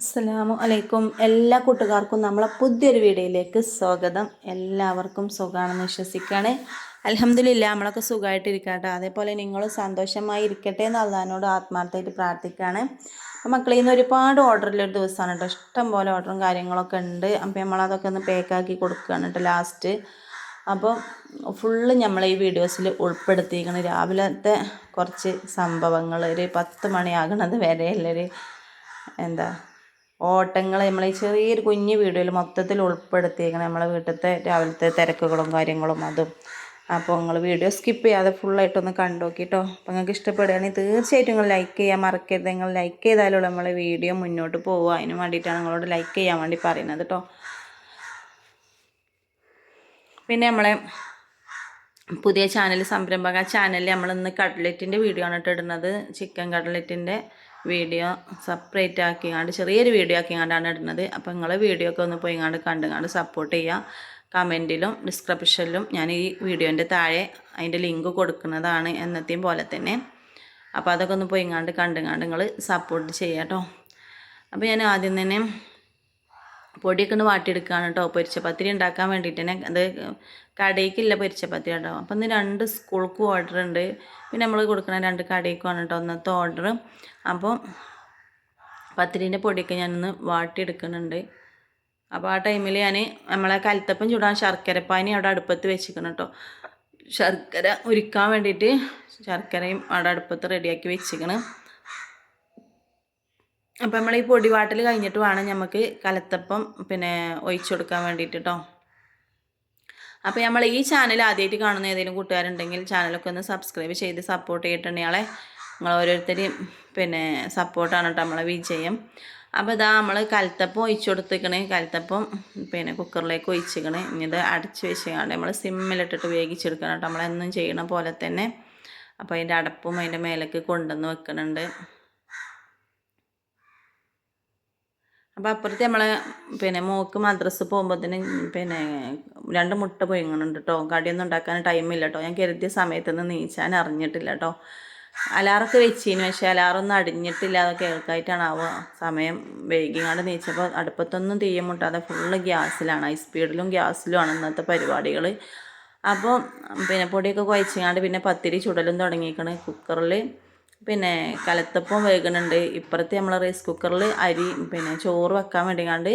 അസ്സലാമു അലൈക്കും. എല്ലാ കൂട്ടുകാർക്കും നമ്മളെ പുതിയൊരു വീഡിയോയിലേക്ക് സ്വാഗതം. എല്ലാവർക്കും സുഖമാണെന്ന് വിശ്വസിക്കുകയാണ്. അലഹമ്മദില്ല നമ്മളൊക്കെ സുഖമായിട്ടിരിക്കട്ടെ അതേപോലെ നിങ്ങൾ സന്തോഷമായി ഇരിക്കട്ടെ എന്ന് അള്ളഹാനോട് ആത്മാർത്ഥമായിട്ട് പ്രാർത്ഥിക്കുകയാണ്. അപ്പോൾ മക്കളിൽ നിന്ന് ഒരുപാട് ഓർഡറിലൊരു ദിവസമാണ് കേട്ടോ. ഇഷ്ടം പോലെ ഓർഡറും കാര്യങ്ങളൊക്കെ ഉണ്ട്. അപ്പോൾ നമ്മളതൊക്കെ ഒന്ന് പാക്കാക്കി കൊടുക്കുകയാണ് കേട്ടോ ലാസ്റ്റ് അപ്പോൾ ഫുള്ള് നമ്മൾ ഈ വീഡിയോസിൽ ഉൾപ്പെടുത്തിയിരിക്കണം. രാവിലത്തെ കുറച്ച് സംഭവങ്ങൾ ഒരു പത്ത് മണിയാകണത് വരെയുള്ളൊരു എന്താ ഓട്ടങ്ങൾ നമ്മൾ ഈ ചെറിയൊരു കുഞ്ഞു വീഡിയോയിൽ മൊത്തത്തിൽ ഉൾപ്പെടുത്തിയേക്കണം നമ്മളെ വീട്ടിലത്തെ രാവിലത്തെ തിരക്കുകളും കാര്യങ്ങളും അതും. അപ്പോൾ നിങ്ങൾ വീഡിയോ സ്കിപ്പ് ചെയ്യാതെ ഫുള്ളായിട്ടൊന്ന് കണ്ടു നോക്കിട്ടോ. അപ്പോൾ നിങ്ങൾക്ക് ഇഷ്ടപ്പെടുകയാണെങ്കിൽ തീർച്ചയായിട്ടും നിങ്ങൾ ലൈക്ക് ചെയ്യാൻ മറക്കരുത്. നിങ്ങൾ ലൈക്ക് ചെയ്താലുള്ള നമ്മളെ വീഡിയോ മുന്നോട്ട് പോവുക. അതിന് വേണ്ടിയിട്ടാണ് നിങ്ങളോട് ലൈക്ക് ചെയ്യാൻ വേണ്ടി പറയുന്നത് കേട്ടോ പിന്നെ നമ്മളെ പുതിയ ചാനൽ സംരംഭക ചാനലിൽ നമ്മൾ ഇന്ന് കട്ട്ലറ്റിന്റെ വീഡിയോ ആണ് ഇട്ടിടുന്നത് ചിക്കൻ കട്ട്ലറ്റിന്റെ വീഡിയോ സെപ്പറേറ്റ് ആക്കിങ്ങാണ്ട് ചെറിയൊരു വീഡിയോ ആക്കിങ്ങാണ്ടാണ് ഇടുന്നത്. അപ്പോൾ നിങ്ങൾ വീഡിയോ ഒക്കെ ഒന്ന് പോയിങ്ങാണ്ട് കണ്ടുങ്ങാണ്ട് സപ്പോർട്ട് ചെയ്യുക കമന്റിലും ഡിസ്ക്രിപ്ഷനിലും ഞാൻ ഈ വീഡിയോന്റെ താഴെ അതിന്റെ ലിങ്ക് കൊടുക്കുന്നതാണ് എന്നത്തെയും പോലെ തന്നെ. അപ്പോൾ അതൊക്കെ ഒന്ന് പോയിങ്ങാണ്ട് കണ്ടുങ്ങാണ്ട് നിങ്ങൾ സപ്പോർട്ട് ചെയ്യാം കേട്ടോ അപ്പോൾ ഞാൻ ആദ്യം തന്നെ പൊടിയൊക്കെ ഒന്ന് വാട്ടിയെടുക്കുകയാണ് കേട്ടോ. പൊരിച്ചപ്പത്തിരി ഉണ്ടാക്കാൻ വേണ്ടിയിട്ട് തന്നെ അത് കടയ്ക്കില്ല പൊരിച്ചപ്പത്തിരി കേട്ടോ. അപ്പം ഇന്ന് രണ്ട് സ്കൂൾക്കും ഓർഡർ ഉണ്ട്. പിന്നെ നമ്മൾ കൊടുക്കുന്ന രണ്ട് കടയ്ക്കുമാണ് കേട്ടോ ഒന്നത്തെ ഓർഡർ അപ്പോൾ പത്തിരീന്റെ പൊടിയൊക്കെ ഞാനൊന്ന് വാട്ടിയെടുക്കുന്നുണ്ട്. അപ്പോൾ ആ ടൈമിൽ ഞാൻ നമ്മളെ കലത്തപ്പം ചൂടാൻ ശർക്കരപ്പാനി അവിടെ അടുപ്പത്ത് വെച്ചിരിക്കണം കേട്ടോ. ശർക്കര ഉരുക്കാൻ വേണ്ടിയിട്ട് ശർക്കരയും അവിടെ അടുപ്പത്ത് റെഡിയാക്കി വെച്ചിരിക്കണം അപ്പം നമ്മൾ ഈ പൊടി വാട്ടൽ കഴിഞ്ഞിട്ട് വേണം നമുക്ക് കലത്തപ്പം പിന്നെ ഒഴിച്ചു കൊടുക്കാൻ വേണ്ടിയിട്ട് കേട്ടോ അപ്പോൾ നമ്മൾ ഈ ചാനൽ ആദ്യമായിട്ട് കാണുന്ന ഏതെങ്കിലും കൂട്ടുകാരുണ്ടെങ്കിൽ ചാനലൊക്കെ ഒന്ന് സബ്സ്ക്രൈബ് ചെയ്ത് സപ്പോർട്ട് ചെയ്തിട്ടുണ്ടെങ്കിൽ നിങ്ങൾ ഓരോരുത്തരെയും പിന്നെ സപ്പോർട്ടാണ് കേട്ടോ നമ്മളെ വിജയം. അപ്പോൾ ഇതാ നമ്മൾ കലത്തപ്പം ഒഴിച്ചു കൊടുത്തേക്കണേ കലത്തപ്പം പിന്നെ കുക്കറിലേക്ക് ഒഴിച്ചിക്കണേ. ഇനി ഇത് അടച്ച് വെച്ചാണ്ട് നമ്മൾ സിമ്മിലിട്ടിട്ട് വേവിച്ചെടുക്കണം കേട്ടോ നമ്മളെന്നും ചെയ്യണ പോലെ തന്നെ. അപ്പോൾ അതിന്റെ അടപ്പും അതിന്റെ മേലേക്ക് കൊണ്ടുവന്ന് വെക്കുന്നുണ്ട് അപ്പോൾ അപ്പുറത്ത് നമ്മളെ പിന്നെ മോക്ക് മദ്രസ് പോകുമ്പോഴത്തേന് പിന്നെ രണ്ട് മുട്ട പൊയ്ങ്ങണുണ്ട് കേട്ടോ കടിയൊന്നും ഉണ്ടാക്കാൻ ടൈമില്ല കേട്ടോ ഞാൻ കരുതിയ സമയത്തൊന്നും നീച്ചാൻ അറിഞ്ഞിട്ടില്ല കേട്ടോ അലാറൊക്കെ വെച്ചിന്. പക്ഷേ അലാറൊന്നും അടിഞ്ഞിട്ടില്ല. അതൊക്കെ കേൾക്കായിട്ടാണ് ആവുക സമയം വൈകിങ്ങാണ്ട് നീച്ചപ്പോൾ അടുപ്പത്തൊന്നും തീയും മുട്ടാതെ ഫുള്ള് ഗ്യാസിലാണ്. ഐ സ്പീഡിലും ഗ്യാസിലുമാണ് ഇന്നത്തെ പരിപാടികൾ അപ്പോൾ പിന്നെ പൊടിയൊക്കെ കുഴച്ചിങ്ങാണ്ട് പിന്നെ പത്തിരി ചുടലും തുടങ്ങിയിരിക്കണേ കുക്കറിൽ പിന്നെ കലത്തപ്പം വേകുന്നുണ്ട് ഇപ്പുറത്ത് നമ്മൾ റൈസ് കുക്കറിൽ അരി പിന്നെ ചോറ് വെക്കാൻ വേണ്ടിങ്ങാണ്ട്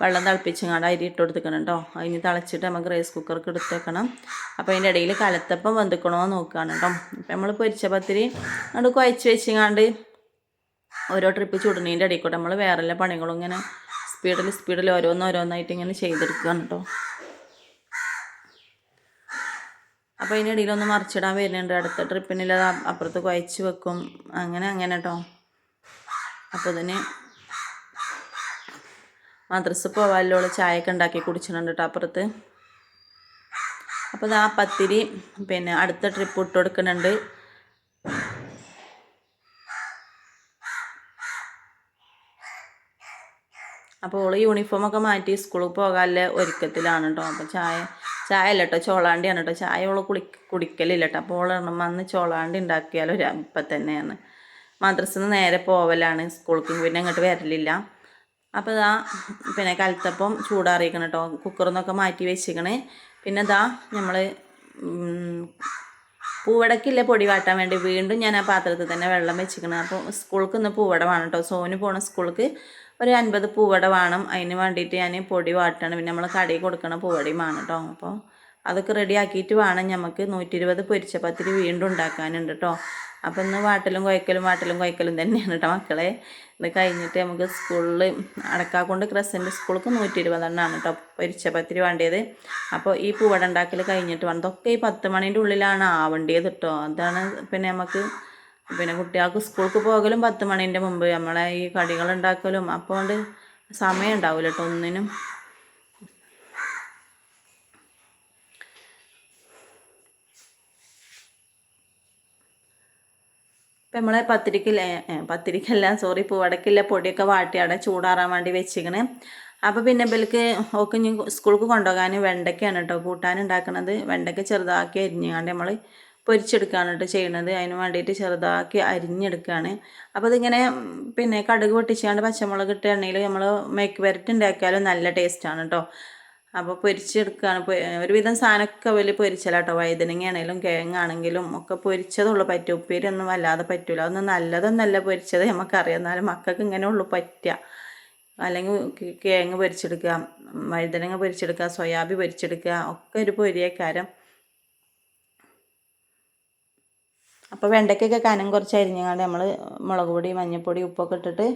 വെള്ളം തിളപ്പിച്ചങ്ങാണ്ട് അരി ഇട്ട് കൊടുത്തിക്കണം കേട്ടോ അതിന് തിളച്ചിട്ട് നമുക്ക് റൈസ് കുക്കർക്ക് എടുത്ത് വെക്കണം അപ്പോൾ അതിന്റെ ഇടയിൽ കലത്തപ്പം വെന്തിക്കണോ നോക്കുകയാണ് കേട്ടോ അപ്പം നമ്മൾ പൊരിച്ച പത്തിരി അത് കുഴച്ച് വെച്ചിങ്ങാണ്ട് ഓരോ ട്രിപ്പ് ചുടുന്നതിന്റെ ഇടയിൽ കൂടെ നമ്മൾ വേറെ പണികളും ഇങ്ങനെ സ്പീഡിൽ സ്പീഡിൽ ഓരോന്നോരോന്നായിട്ട് ഇങ്ങനെ ചെയ്തെടുക്കുകയാണ് കേട്ടോ അപ്പോൾ അതിനിടയിൽ ഒന്ന് മറിച്ചിടാൻ വരുന്നുണ്ട്. അടുത്ത ട്രിപ്പിനിൽ അത് അപ്പുറത്ത് കുഴച്ച് വെക്കും. അങ്ങനെ അങ്ങനെ കേട്ടോ അപ്പോൾ ഇതിന് മദ്രസ് പോവാലോൾ ചായയൊക്കെ ഉണ്ടാക്കി കുടിച്ചിട്ടുണ്ട് കേട്ടോ അപ്പുറത്ത്. അപ്പോൾ ഇത് ആ പത്തിരി പിന്നെ അടുത്ത ട്രിപ്പ് ഇട്ട് കൊടുക്കുന്നുണ്ട്. അപ്പോൾ ഓൾ യൂണിഫോമൊക്കെ മാറ്റി സ്കൂളിൽ പോകാനുള്ള ഒരുക്കത്തിലാണ് കേട്ടോ അപ്പോൾ ചായ ചായ അല്ല കേട്ടോ ചോളാണ്ടിയാണ് കേട്ടോ ചായ ഓൾ കുളി കുടിക്കലില്ല കേട്ടോ അപ്പോൾ ഓൾ വന്ന് ചോളാണ്ടി ഉണ്ടാക്കിയാലോ ഇപ്പം തന്നെയാണ്. മദ്രസിൽ നിന്ന് നേരെ പോവലാണ് സ്കൂൾക്ക്. പിന്നെ അങ്ങോട്ട് വരലില്ല. അപ്പോൾ ഇതാ പിന്നെ കലത്തപ്പം ചൂടാറിയിക്കണം കേട്ടോ കുക്കറിൽ നിന്നൊക്കെ മാറ്റി വെച്ചിക്കണേ. പിന്നെ ഇതാ നമ്മൾ പൂവടക്കില്ല പൊടി വാട്ടാൻ വേണ്ടി വീണ്ടും ഞാൻ ആ പാത്രത്തിൽ തന്നെ വെള്ളം വെച്ചിക്കണം. അപ്പോൾ സ്കൂൾക്ക് ഇന്ന് പൂവട വേണം കേട്ടോ സോന് പോണ സ്കൂൾക്ക് ഒരു അൻപത് പൂവട വേണം. അതിന് വേണ്ടിയിട്ട് ഞാൻ പൊടി വാട്ടണം. പിന്നെ നമ്മൾ കടയിൽ കൊടുക്കണ പൂവടയും വേണം കേട്ടോ അപ്പോൾ അതൊക്കെ റെഡിയാക്കിയിട്ട് വേണം നമുക്ക് നൂറ്റി ഇരുപത് പൊരിച്ച പത്തിരി വീണ്ടും ഉണ്ടാക്കാനുണ്ട് കേട്ടോ അപ്പം ഇന്ന് വാട്ടലും കുഴക്കലും വാട്ടലും കുഴക്കലും തന്നെയാണ് കേട്ടോ മക്കളെ. ഇത് കഴിഞ്ഞിട്ട് നമുക്ക് സ്കൂളിൽ അടക്കാക്കൊണ്ട് ക്രസന്റ് സ്കൂൾക്ക് നൂറ്റി ഇരുപതെണ്ണമാണ് കേട്ടോ പൊരിച്ച പത്തിരി വേണ്ടിയത്. അപ്പോൾ ഈ പൂവട ഉണ്ടാക്കൽ കഴിഞ്ഞിട്ട് വേണം. ഇതൊക്കെ ഈ പത്ത് മണീന്റെ ഉള്ളിലാണ് ആവേണ്ടത് കേട്ടോ അതാണ് പിന്നെ നമുക്ക് പിന്നെ കുട്ടികൾക്ക് സ്കൂൾക്ക് പോകലും പത്ത് മണീന്റെ മുമ്പ് നമ്മളെ ഈ കടികൾ ഉണ്ടാക്കലും അപ്പോൾ കൊണ്ട് സമയം ഉണ്ടാവില്ല കേട്ടോ ഒന്നിനും. ഇപ്പം നമ്മളെ പത്തിരിക്കില്ല പത്തിരിക്കല്ല സോറി പൂവടക്കില്ല പൊടിയൊക്കെ വാട്ടി അവിടെ ചൂടാറാൻ വേണ്ടി വെച്ചിക്കണ്. അപ്പോൾ പിന്നെ ഇവർക്ക് ഒക്കെ സ്കൂൾക്ക് കൊണ്ടുപോകാൻ വെണ്ടയ്ക്കാണ് കേട്ടോ കൂട്ടാൻ ഉണ്ടാക്കുന്നത് വെണ്ടയ്ക്ക ചെറുതാക്കി അരിഞ്ഞാണ്ട് നമ്മൾ പൊരിച്ചെടുക്കുകയാണ് കേട്ടോ ചെയ്യണത്. അതിന് വേണ്ടിയിട്ട് ചെറുതാക്കി അരിഞ്ഞെടുക്കുകയാണ് അപ്പോൾ ഇതിങ്ങനെ പിന്നെ കടുക് പൊട്ടിച്ചാണ്ട് പച്ചമുളക് ഇട്ട് എണ്ണയിൽ നമ്മൾ മേക്ക് വരട്ട് ഉണ്ടാക്കിയാലും നല്ല ടേസ്റ്റാണ് കേട്ടോ അപ്പോൾ പൊരിച്ചെടുക്കുകയാണ് ഒരുവിധം സാധനമൊക്കെ വലിയ പൊരിച്ചലാട്ടോ കേട്ടോ ആണെങ്കിലും കിഴങ്ങാണെങ്കിലും ഒക്കെ പൊരിച്ചതുള്ളൂ പറ്റും ഉപ്പേരി ഒന്നും വല്ലാതെ പറ്റില്ല അതൊന്നും നല്ലതൊന്നല്ല പൊരിച്ചത് നമുക്കറിയാം. എന്നാലും മക്കൾക്ക് ഇങ്ങനെ ഉള്ളു പറ്റുക അല്ലെങ്കിൽ കിഴങ്ങ് പൊരിച്ചെടുക്കുക വഴുതനങ്ങ പൊരിച്ചെടുക്കുക സോയാബി പൊരിച്ചെടുക്കുക ഒക്കെ ഒരു പൊരിയക്കാരം. അപ്പോൾ വെണ്ടയ്ക്കൊക്കെ കനം കുറച്ച് അരിഞ്ഞങ്ങാണ്ട് നമ്മൾ മുളക് പൊടി മഞ്ഞൾപ്പൊടി ഉപ്പൊക്കെ ഇട്ടിട്ട്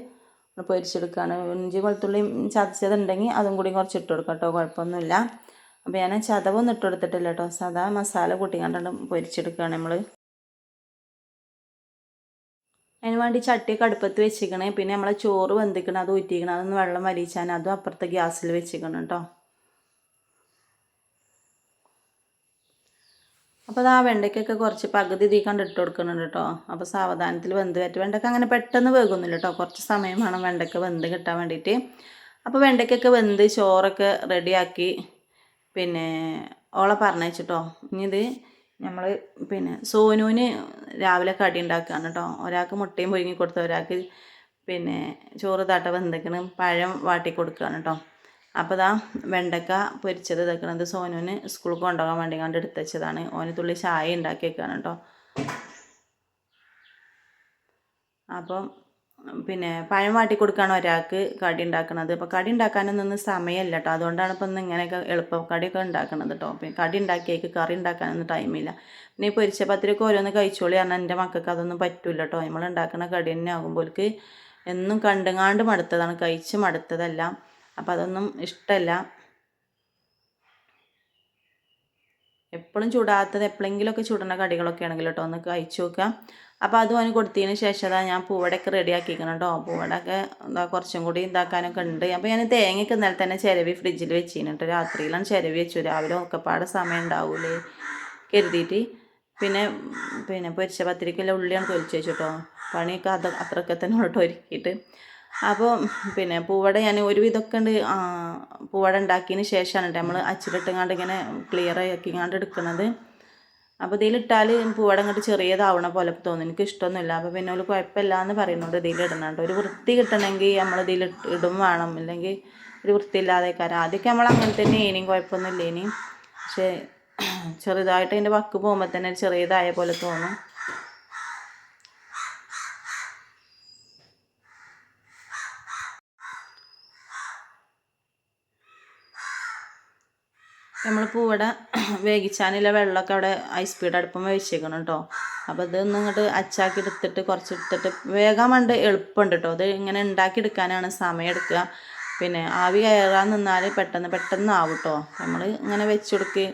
പൊരിച്ചെടുക്കുകയാണ് ഇഞ്ചി വെളുത്തുള്ളിയും ചതച്ചതുണ്ടെങ്കിൽ അതും കൂടി കുറച്ച് ഇട്ട് കൊടുക്കാം കേട്ടോ. കുഴപ്പമൊന്നുമില്ല. അപ്പോൾ ഞാൻ ചതവൊന്നും ഇട്ട് കൊടുത്തിട്ടില്ല കേട്ടോ. സാധാ മസാല കൂട്ടിക്കാണ്ട് പൊരിച്ചെടുക്കുകയാണ് നമ്മൾ അതിന് വേണ്ടി ചട്ടിയൊക്കെ അടുപ്പത്ത് വെച്ചിരിക്കണേ. പിന്നെ നമ്മളെ ചോറ് വെന്തിക്കണം അത് ഊറ്റിക്കണം അതൊന്ന് വെള്ളം വലിച്ചാൽ അതും അപ്പുറത്തെ ഗ്യാസിൽ വെച്ചിരിക്കണം കേട്ടോ. അപ്പോൾ ആ വെണ്ടയ്ക്കൊക്കെ കുറച്ച് പകുതി തീ കണ്ട് ഇട്ട് കൊടുക്കുന്നുണ്ട് കേട്ടോ അപ്പോൾ സാവധാനത്തിൽ വെന്ത് പറ്റും വെണ്ടയ്ക്ക അങ്ങനെ പെട്ടെന്ന് വേകുന്നില്ല കേട്ടോ കുറച്ച് സമയം വേണം വെണ്ടയ്ക്ക വെന്ത് കിട്ടാൻ വേണ്ടിയിട്ട് അപ്പോൾ വെണ്ടയ്ക്കൊക്കെ വെന്ത് ചോറൊക്കെ റെഡിയാക്കി പിന്നെ ഓളെ പറഞ്ഞേച്ചിട്ടോ ഇനി ഇത് നമ്മൾ പിന്നെ സോനുവിന് രാവിലെ കടി ഉണ്ടാക്കുകയാണ് കേട്ടോ ഒരാൾക്ക് മുട്ടയും പൊരുങ്ങി കൊടുത്ത ഒരാൾക്ക് പിന്നെ ചോറ് താട്ട വെന്തക്കണം. പഴം വാട്ടി കൊടുക്കുകയാണ് കേട്ടോ അപ്പോൾ ഇതാ വെണ്ടക്ക പൊരിച്ചത് ഇതാക്കണത് സോനുവിന് സ്കൂളിൽ കൊണ്ടുപോകാൻ വേണ്ടി കണ്ട് എടുത്തച്ചതാണ് ഓന് തുള്ളി ചായ ഉണ്ടാക്കി വെക്കാണ് കേട്ടോ. അപ്പം പിന്നെ പഴം വാട്ടി കൊടുക്കുകയാണ് ഒരാൾക്ക് കടി ഉണ്ടാക്കുന്നത് അപ്പോൾ കടി ഉണ്ടാക്കാനൊന്നും സമയമില്ല കേട്ടോ. അതുകൊണ്ടാണ് ഇപ്പം ഇന്ന് ഇങ്ങനെയൊക്കെ എളുപ്പം കടിയൊക്കെ ഉണ്ടാക്കുന്നത് കേട്ടോ. പിന്നെ കടി ഉണ്ടാക്കിയേക്ക് കറി ഉണ്ടാക്കാനൊന്നും ടൈമില്ല. പിന്നെ ഈ പൊരിച്ച പത്തിരിക്ക് ഓരോന്ന് കഴിച്ചോളി കാരണം എന്റെ മക്കൾക്ക് അതൊന്നും പറ്റില്ല കേട്ടോ. നമ്മൾ ഉണ്ടാക്കുന്ന കടി തന്നെ ആകുമ്പോൾക്ക് എന്നും കണ്ടുങ്ങാണ്ട് മടുത്തതാണ്. കഴിച്ച് മടുത്തതല്ല. അപ്പം അതൊന്നും ഇഷ്ടമല്ല എപ്പോഴും ചൂടാത്തത് എപ്പോഴെങ്കിലുമൊക്കെ ചൂടുന്ന കടികളൊക്കെ ആണെങ്കിൽ കേട്ടോ ഒന്ന് കഴിച്ചു നോക്കാം. അപ്പോൾ അതും അതിന് കൊടുത്തതിന് ശേഷം അതാ ഞാൻ പൂവടയൊക്കെ റെഡി ആക്കിക്കണം കേട്ടോ പൂവടൊക്കെ എന്താ കുറച്ചും കൂടി ഇതാക്കാനൊക്കെ ഉണ്ട്. അപ്പോൾ ഞാൻ തേങ്ങയ്ക്ക് ഇന്നലെ തന്നെ ചിരവി ഫ്രിഡ്ജിൽ വെച്ച് കഴിഞ്ഞിട്ട് രാത്രിയിലാണ് ചിരവി വെച്ചു. രാവിലെ ഒക്കെപ്പാടെ സമയം ഉണ്ടാവൂലേ കരുതിയിട്ട്. പിന്നെ പിന്നെ പൊരിച്ച പത്തിരിക്കുള്ള ഉള്ളിയാണ് തൊലിച്ച് വെച്ചു കേട്ടോ പണിയൊക്കെ അത് അത്രയൊക്കെ തന്നെ ഉള്ളു ഒരുക്കിയിട്ട്. അപ്പോൾ പിന്നെ പൂവട ഞാൻ ഒരുവിധമൊക്കെ ഉണ്ട് പൂവട ഉണ്ടാക്കിയതിന് ശേഷമാണ് കേട്ടോ നമ്മൾ അച്ചിലിട്ടങ്ങാണ്ട് ഇങ്ങനെ ക്ലിയർ ആക്കിങ്ങാണ്ട് എടുക്കുന്നത് അപ്പോൾ ഇതിലിട്ടാൽ പൂവട അങ്ങോട്ട് ചെറിയതാവണ പോലെ തോന്നുന്നു. എനിക്ക് ഇഷ്ടമൊന്നുമില്ല അപ്പോൾ പിന്നെ ഒരു കുഴപ്പമില്ല എന്ന് പറയുന്നുണ്ട് ഇതിലിടുന്നുണ്ട് ഒരു വൃത്തി കിട്ടണമെങ്കിൽ നമ്മൾ ഇതിൽ ഇടും വേണം. ഇല്ലെങ്കിൽ ഒരു വൃത്തിയില്ലാതെ കാര്യം ആദ്യമൊക്കെ നമ്മൾ അങ്ങനെ തന്നെ ഇനിയും കുഴപ്പമൊന്നുമില്ല ഇനി പക്ഷേ ചെറുതായിട്ട് അതിന്റെ വക്ക് പോകുമ്പോൾ തന്നെ ചെറിയതായ പോലെ തോന്നും. നമ്മൾ പൂവട വേവിച്ചാനുള്ള വെള്ളമൊക്കെ അവിടെ ഐസ് സ്പീഡ് അടുപ്പം വെച്ചേക്കണം കേട്ടോ അപ്പോൾ ഇതൊന്നും ഇങ്ങോട്ട് അച്ചാക്കി എടുത്തിട്ട് കുറച്ച് എടുത്തിട്ട് വേഗം കണ്ട് എളുപ്പമുണ്ട് കേട്ടോ അത് ഇങ്ങനെ ഉണ്ടാക്കി എടുക്കാനാണ് സമയം എടുക്കുക. പിന്നെ ആവി കയറാൻ നിന്നാൽ പെട്ടെന്ന് പെട്ടെന്ന് ആവും കേട്ടോ നമ്മൾ ഇങ്ങനെ വെച്ച് കൊടുക്കുക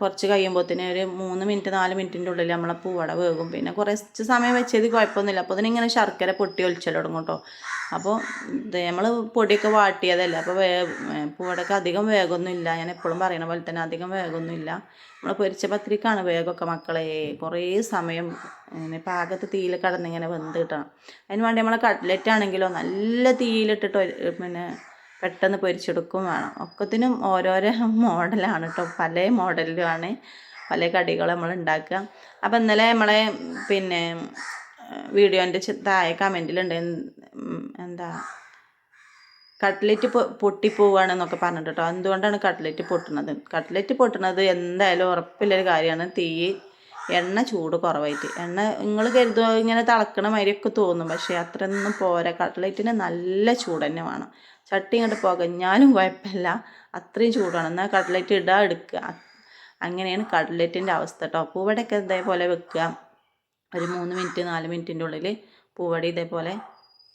കുറച്ച് തന്നെ ഒരു മൂന്ന് മിനിറ്റ് നാല് മിനിറ്റിന്റെ ഉള്ളിൽ നമ്മളെ പൂവട വേകും. പിന്നെ കുറച്ച് സമയം വെച്ചത് കുഴപ്പമൊന്നുമില്ല. അപ്പോൾ അതിനിങ്ങനെ ശർക്കര പൊട്ടി ഒലിച്ചൽ തുടങ്ങും കേട്ടോ അപ്പോൾ നമ്മൾ പൊടിയൊക്കെ വാട്ടിയതല്ലേ? അപ്പോൾ വേ പൂവടക്ക് അധികം വേഗമൊന്നുമില്ല ഞാൻ എപ്പോഴും പറയുന്ന പോലെ തന്നെ അധികം വേഗമൊന്നുമില്ല നമ്മൾ പൊരിച്ച പത്രിക്കാണ് വേഗമൊക്കെ മക്കളെ. കുറേ സമയം പാകത്ത് തീയിൽ കടന്നിങ്ങനെ വെന്ത് കിട്ടണം. അതിന് വേണ്ടി നമ്മളെ കട്ട്ലറ്റ് ആണെങ്കിലോ നല്ല തീയിലിട്ടിട്ട് പിന്നെ പെട്ടെന്ന് പൊരിച്ചെടുക്കും വേണം. ഒക്കത്തിനും ഓരോരോ മോഡലാണ് കേട്ടോ പല മോഡലിലുമാണ് പല കടികൾ നമ്മൾ ഉണ്ടാക്കുക അപ്പോൾ ഇന്നലെ നമ്മളെ പിന്നെ വീഡിയോന്റെ താഴെ കമന്റിലുണ്ട് എന്താ? കട്ട്ലറ്റ് പൊട്ടി പൊട്ടിപ്പോവുകയാണെന്നൊക്കെ പറഞ്ഞിട്ട് കേട്ടോ എന്തുകൊണ്ടാണ് കട്ട്ലറ്റ് പൊട്ടുന്നത്? കട്ട്ലറ്റ് പൊട്ടുന്നത് എന്തായാലും ഉറപ്പില്ലൊരു കാര്യമാണ്. തീ എണ്ണ ചൂട് കുറവായിട്ട്. എണ്ണ നിങ്ങൾ കരുതുക ഇങ്ങനെ തിളക്കണ മാതിരിയൊക്കെ തോന്നും. പക്ഷേ അത്രയൊന്നും പോരാ. കട്ട്ലറ്റിന് നല്ല ചൂട് തന്നെ വേണം. ചട്ടി ഇങ്ങോട്ട് പുകഞ്ഞാലും കുഴപ്പമില്ല. അത്രയും ചൂടാണ്. എന്നാൽ കട്ട്ലറ്റ് ഇടാ എടുക്കുക അങ്ങനെയാണ് കട്ട്ലറ്റിന്റെ അവസ്ഥ കേട്ടോ പൂവടയൊക്കെ ഇതേപോലെ വെക്കുക ഒരു മൂന്ന് മിനിറ്റ് നാല് മിനിറ്റിന്റെ ഉള്ളിൽ പൂവടി ഇതേപോലെ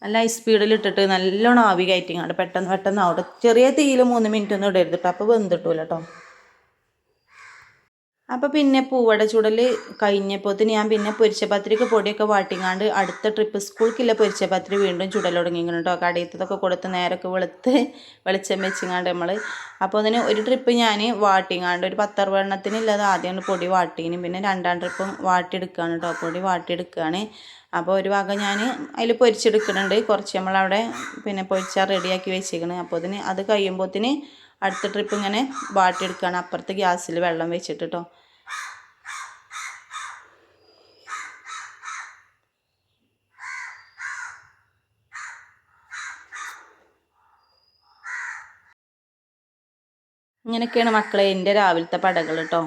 നല്ല സ്പീഡിൽ ഇട്ടിട്ട് നല്ലോണം ആവി കയറ്റിങ്ങാണ്ട് പെട്ടെന്ന് പെട്ടെന്ന് ആവട്ടെ. ചെറിയ തീയിൽ മൂന്ന് മിനിറ്റ് ഒന്നും ഇടരുത് കേട്ടോ അപ്പോൾ വെന്തിട്ടൂല കേട്ടോ അപ്പോൾ പിന്നെ പൂവട ചുടൽ കഴിഞ്ഞപ്പോത്തിന് ഞാൻ പിന്നെ പൊരിച്ചപത്രിക്ക് പൊടിയൊക്കെ വാട്ടിങ്ങാണ്ട് അടുത്ത ട്രിപ്പ് സ്കൂൾക്കില്ല പൊരിച്ചപത്രി വീണ്ടും ചുടൽ തുടങ്ങിക്കണം കടയത്തതൊക്കെ കൊടുത്ത് നേരൊക്കെ വെളുത്ത് വെളിച്ചം വെച്ചിങ്ങാണ്ട് നമ്മൾ അപ്പോൾ അതിന് ഒരു ട്രിപ്പ് ഞാൻ വാട്ടിങ്ങാണ്ട് ഒരു പത്തറുപതെണ്ണത്തിനുള്ളത് ആദ്യം പൊടി വാട്ടിനും. പിന്നെ രണ്ടാം ട്രിപ്പും വാട്ടിയെടുക്കുകയാണ് കേട്ടോ പൊടി വാട്ടിയെടുക്കുകയാണ് അപ്പോൾ ഒരു വക ഞാൻ അതിൽ പൊരിച്ചെടുക്കുന്നുണ്ട്. കുറച്ച് നമ്മളവിടെ പിന്നെ പൊരിച്ചാൽ റെഡിയാക്കി വെച്ചേക്കണേ അപ്പോൾ അതിന് അത് കഴിയുമ്പോഴത്തിന് അടുത്ത ട്രിപ്പ് ഇങ്ങനെ വാട്ടിയെടുക്കുകയാണ്. അപ്പുറത്ത് ഗ്യാസിൽ വെള്ളം വെച്ചിട്ട് കേട്ടോ ഇങ്ങനെയൊക്കെയാണ് മക്കളെ എന്റെ രാവിലത്തെ പടകൾ കേട്ടോ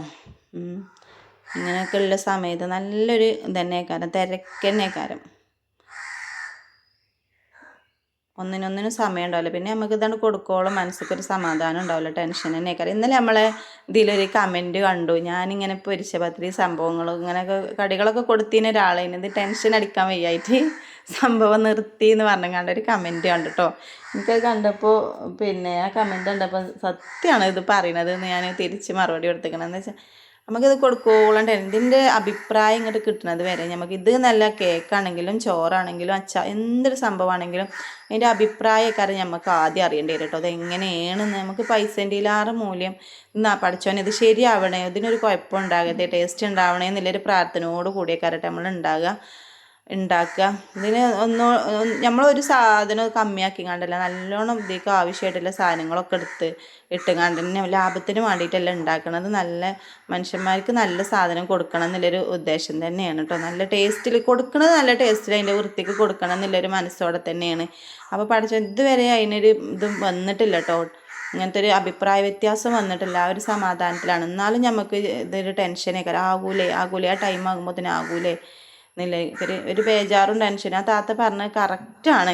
ഇങ്ങനെയൊക്കെയുള്ള സമയത്ത് നല്ലൊരു ഇതന്നെ കാരണം തിരക്കന്നെ കാരണം ഒന്നിനൊന്നിനും സമയം ഉണ്ടാവില്ല പിന്നെ നമുക്ക് ഇതാണ് കൊടുക്കോളം മനസ്സിക്കൊരു സമാധാനം ഉണ്ടാവില്ല ടെൻഷൻ തന്നെ കാര്യം ഇന്നലെ നമ്മളെ ഇതിലൊരു കമന്റ് കണ്ടു. ഞാനിങ്ങനെ പൊരിച്ച പത്തിരി സംഭവങ്ങളും ഇങ്ങനെയൊക്കെ കടികളൊക്കെ കൊടുത്തിന് ഒരാളേന് ഇത് ടെൻഷൻ അടിക്കാൻ വയ്യായിട്ട് സംഭവം നിർത്തി എന്ന് പറഞ്ഞങ്ങാണ്ട് ഒരു കമന്റ് കണ്ടു കേട്ടോ എനിക്കത് കണ്ടപ്പോൾ പിന്നെ ആ കമന്റ് കണ്ടപ്പോൾ സത്യമാണ് ഇത് പറയണത് എന്ന് ഞാൻ തിരിച്ച് മറുപടി കൊടുത്തേക്കണമെന്ന് വെച്ചാൽ നമുക്കിത് കൊടുക്കോളണ്ട ഇതിന്റെ അഭിപ്രായം ഇങ്ങോട്ട് കിട്ടുന്നത് വരെ? നമുക്ക് ഇത് നല്ല കേക്കാണെങ്കിലും ചോറാണെങ്കിലും അച്ച എന്തൊരു സംഭവമാണെങ്കിലും അതിന്റെ അഭിപ്രായക്കാരെ നമുക്ക് ആദ്യം അറിയേണ്ടി വരും കേട്ടോ. അത് നമുക്ക് നമുക്ക് ആറ് മൂല്യം എന്നാ പഠിച്ചോനെ. ഇത് ശരിയാവണേ. ഇതിനൊരു കുഴപ്പം ടേസ്റ്റ് ഉണ്ടാവണേ എന്നുള്ളൊരു പ്രാർത്ഥനയോട് കൂടിയൊക്കെ കൂടിയേക്കാരട്ടെ. നമ്മൾ ഉണ്ടാകുക ഉണ്ടാക്കുക. ഇതിന് ഒന്ന് നമ്മളൊരു സാധനം കമ്മിയാക്കി കണ്ടല്ല നല്ലോണം ഇതിലേക്ക് ആവശ്യമായിട്ടുള്ള സാധനങ്ങളൊക്കെ എടുത്ത് ഇട്ടുകൊണ്ട് തന്നെ ലാഭത്തിന് വേണ്ടിയിട്ടല്ല ഉണ്ടാക്കുന്നത് നല്ല മനുഷ്യന്മാർക്ക് നല്ല സാധനം കൊടുക്കണം എന്നുള്ളൊരു ഉദ്ദേശം തന്നെയാണ് കേട്ടോ നല്ല ടേസ്റ്റിൽ കൊടുക്കണത് നല്ല ടേസ്റ്റിൽ അതിന്റെ വൃത്തിക്ക് കൊടുക്കണം എന്നുള്ളൊരു മനസ്സോടെ തന്നെയാണ്. അപ്പോൾ പഠിച്ച ഇതുവരെ അതിനൊരു ഇതും വന്നിട്ടില്ല കേട്ടോ ഇങ്ങനത്തെ ഒരു അഭിപ്രായ വ്യത്യാസം വന്നിട്ടില്ല. ആ ഒരു സമാധാനത്തിലാണ്. എന്നാലും നമുക്ക് ഇതൊരു ടെൻഷനേക്കാരം ആകൂലേ ആകൂലേ. ആ ടൈം ആകുമ്പോൾ തന്നെ ആകൂലേ. എന്നില്ല ഒരു ബേജാറും ടെൻഷനും ആ താത്ത പറഞ്ഞത് കറക്റ്റാണ്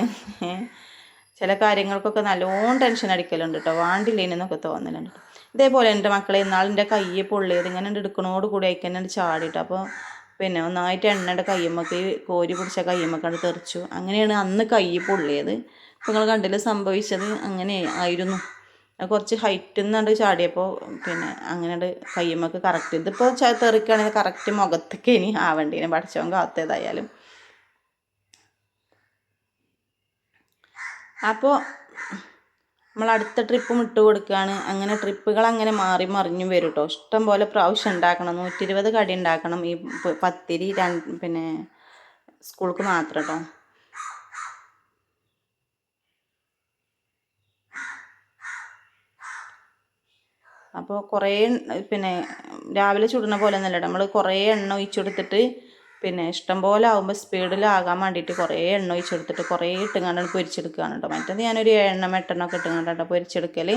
ചില കാര്യങ്ങൾക്കൊക്കെ നല്ലോണം ടെൻഷൻ അടിക്കലുണ്ട് കേട്ടോ വാണ്ടില്ലേനെന്നൊക്കെ തോന്നലുണ്ട്. ഇതേപോലെ എന്റെ മക്കളെ ഇന്നാളിന്റെ കയ്യെ പൊള്ളിയത് ഇങ്ങനെ എടുക്കണോട് കൂടി അയക്കാൻ ചാടിയിട്ട്. അപ്പോൾ പിന്നെ ഒന്നായിട്ട് എണ്ണയുടെ കയ്യമ്മക്ക് കോരി പിടിച്ച കയ്യമ്മക്കാണ് തെറിച്ചു. അങ്ങനെയാണ് അന്ന് കയ്യെ പൊള്ളിയത്. അപ്പോൾ നിങ്ങൾ കണ്ടില്ല സംഭവിച്ചത്? അങ്ങനെ ആയിരുന്നു. കുറച്ച് ഹൈറ്റ് നിന്നുണ്ട് ചാടിയപ്പോൾ പിന്നെ അങ്ങനെ കയ്യുമ്മക്ക് കറക്റ്റ് ഇതിപ്പോൾ തെറിക്കുകയാണെങ്കിൽ കറക്റ്റ് മുഖത്തേക്ക് ഇനി ആവേണ്ടീനെ പഠിച്ചവൻ കാത്തേതായാലും. അപ്പോൾ നമ്മൾ അടുത്ത ട്രിപ്പും ഇട്ട് കൊടുക്കുകയാണ് അങ്ങനെ ട്രിപ്പുകൾ അങ്ങനെ മാറി മറിഞ്ഞും വരും കേട്ടോ ഇഷ്ടം പോലെ പ്രാവശ്യം ഉണ്ടാക്കണം നൂറ്റി ഇരുപത് കടി ഉണ്ടാക്കണം ഈ പത്തിരി രണ്ട് പിന്നെ സ്കൂൾക്ക് മാത്രം കേട്ടോ അപ്പോൾ കുറേ പിന്നെ രാവിലെ ചുടുന്ന പോലെ ഒന്നുമല്ല. നമ്മൾ കുറേ എണ്ണ ഒഴിച്ചെടുത്തിട്ട് പിന്നെ ഇഷ്ടം പോലെ ആകുമ്പോൾ സ്പീഡിലാകാൻ വേണ്ടിയിട്ട് കുറേ എണ്ണ ഒഴിച്ചെടുത്തിട്ട് കുറേ ഇട്ടുങ്ങാണ്ടാണ് പൊരിച്ചെടുക്കുകയാണ് കേട്ടോ മറ്റേത് ഞാനൊരു എണ്ണം എട്ടെണ്ണമൊക്കെ ഇട്ടുങ്ങാണ്ടാണ് പൊരിച്ചെടുക്കൽ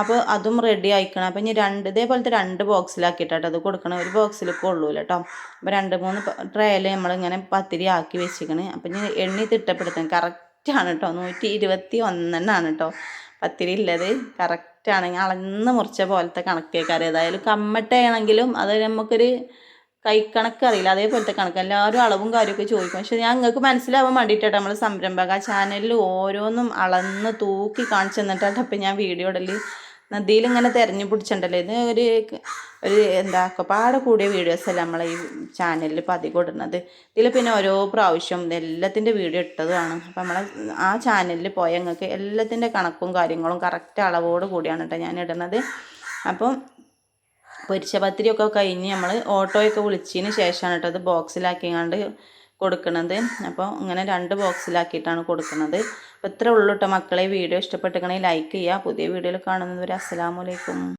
അപ്പോൾ അതും റെഡി ആയിക്കണം. അപ്പോൾ ഇനി രണ്ട് ഇതേപോലത്തെ രണ്ട് ബോക്സിലാക്കിയിട്ടാട്ടോ അത് കൊടുക്കണം. ഒരു ബോക്സിൽ കൊള്ളൂല കേട്ടോ അപ്പോൾ രണ്ട് മൂന്ന് ട്രേയിൽ നമ്മളിങ്ങനെ പത്തിരി ആക്കി വെച്ചിരിക്കണ് അപ്പോൾ ഇനി എണ്ണി തിട്ടപ്പെടുത്തണം. കറക്റ്റാണ് കേട്ടോ നൂറ്റി ഇരുപത്തി ഒന്നെണ്ണാണ് കേട്ടോ പത്തിരി ഉള്ളത് കറക്റ്റ് ആണെങ്കിൽ അളന്ന് മുറിച്ച പോലത്തെ കണക്കേക്കാരം. ഏതായാലും കമ്മട്ടയാണെങ്കിലും അത് നമുക്കൊരു കൈക്കണക്ക് അറിയില്ല. അതേപോലത്തെ കണക്ക്. എല്ലാവരും അളവും കാര്യമൊക്കെ ചോദിക്കും. പക്ഷെ ഞാൻ നിങ്ങൾക്ക് മനസ്സിലാവാൻ വേണ്ടിയിട്ടാണ് നമ്മൾ സംരംഭക ചാനലിൽ ഓരോന്നും അളന്ന് തൂക്കി കാണിച്ചു തന്നിട്ടാണ് അപ്പം ഞാൻ വീഡിയോ ഇടൽ. നദിയിൽ ഇങ്ങനെ തിരഞ്ഞു പിടിച്ചിട്ടുണ്ടല്ലോ. ഇത് ഒരു ഒരു എന്താ പാടെ കൂടിയ വീഡിയോസ് അല്ല നമ്മളെ ഈ ചാനലിൽ പതി ഇടുന്നത് ഇതിൽ പിന്നെ ഓരോ പ്രാവശ്യം എല്ലാത്തിന്റെ വീഡിയോ ഇട്ടതുമാണ് അപ്പം നമ്മളെ ആ ചാനലിൽ പോയ ഞങ്ങൾക്ക് എല്ലാത്തിന്റെ കണക്കും കാര്യങ്ങളും കറക്റ്റ് അളവോട് കൂടിയാണ് കേട്ടോ ഞാൻ ഇടുന്നത്. അപ്പം പൊരിച്ച പത്തിരിയൊക്കെ കഴിഞ്ഞ് നമ്മൾ ഓട്ടോയൊക്കെ വിളിച്ചതിന് ശേഷമാണ് കേട്ടോ അത് ബോക്സിലാക്കിങ്ങാണ്ട് കൊടുക്കുന്നത് അപ്പോൾ ഇങ്ങനെ രണ്ട് ബോക്സിലാക്കിയിട്ടാണ് കൊടുക്കുന്നത് അപ്പോൾ ഇത്രയേ ഉള്ളൂ കേട്ടോ മക്കളെ വീഡിയോ ഇഷ്ടപ്പെട്ടിരിക്കണമെങ്കിൽ ലൈക്ക് ചെയ്യുക. പുതിയ വീഡിയോയിൽ അസ്സലാമു അസ്സലാമലൈക്കും